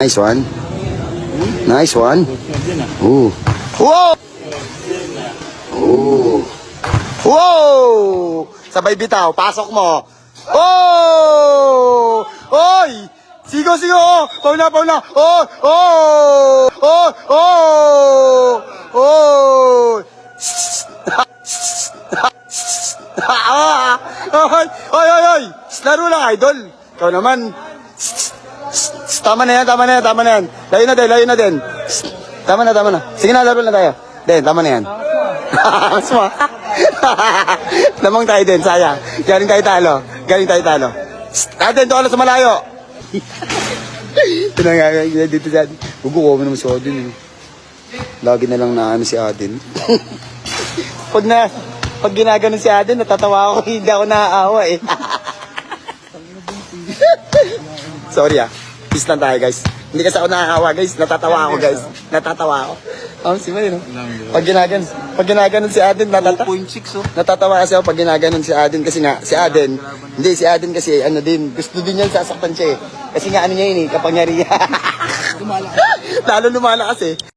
Nice one. Nice one. Ooh. Whoa! Ooh. Whoa! Sabay bitaw, pasok mo. Oh! Oy! Sigo, sigo! Oh! Pauna, pauna! Oh! Oh! Oh! Oh! Oh! Oy! Oy! Oy! Laro lang, idol! Ikaw naman. Tama na yan, tama na yan, tama na yan. Layo na din, layo na din. Tama na, tama na. Sige na, laro na tayo. Den, tama na yan. Mas mo. Lamang tayo din, sayang. Galing tayo talo. Galing tayo talo. Atin, doon sa malayo. Ito na nga, nga, dito sa atin. Guguha mo naman si Odin. Eh. Lagi na lang na ano si Adin. pag na, pag ginaganon si Adin, natatawa ako, hindi ako naaawa eh. Sorry ah. Peace lang tayo guys. Hindi kasi ako nakakawa guys. Natatawa ako guys. Natatawa ako. Oh, si May, no? Pag ginaganon, pag ginaganon si Aden, natatawa. 2.6 oh. Natatawa kasi ako pag ginaganon si Aden kasi nga, si Aden, hindi, si Aden kasi ano din, gusto din niya sasaktan siya eh. Kasi nga ano niya yun eh, kapangyarihan. Lalo lumala kasi.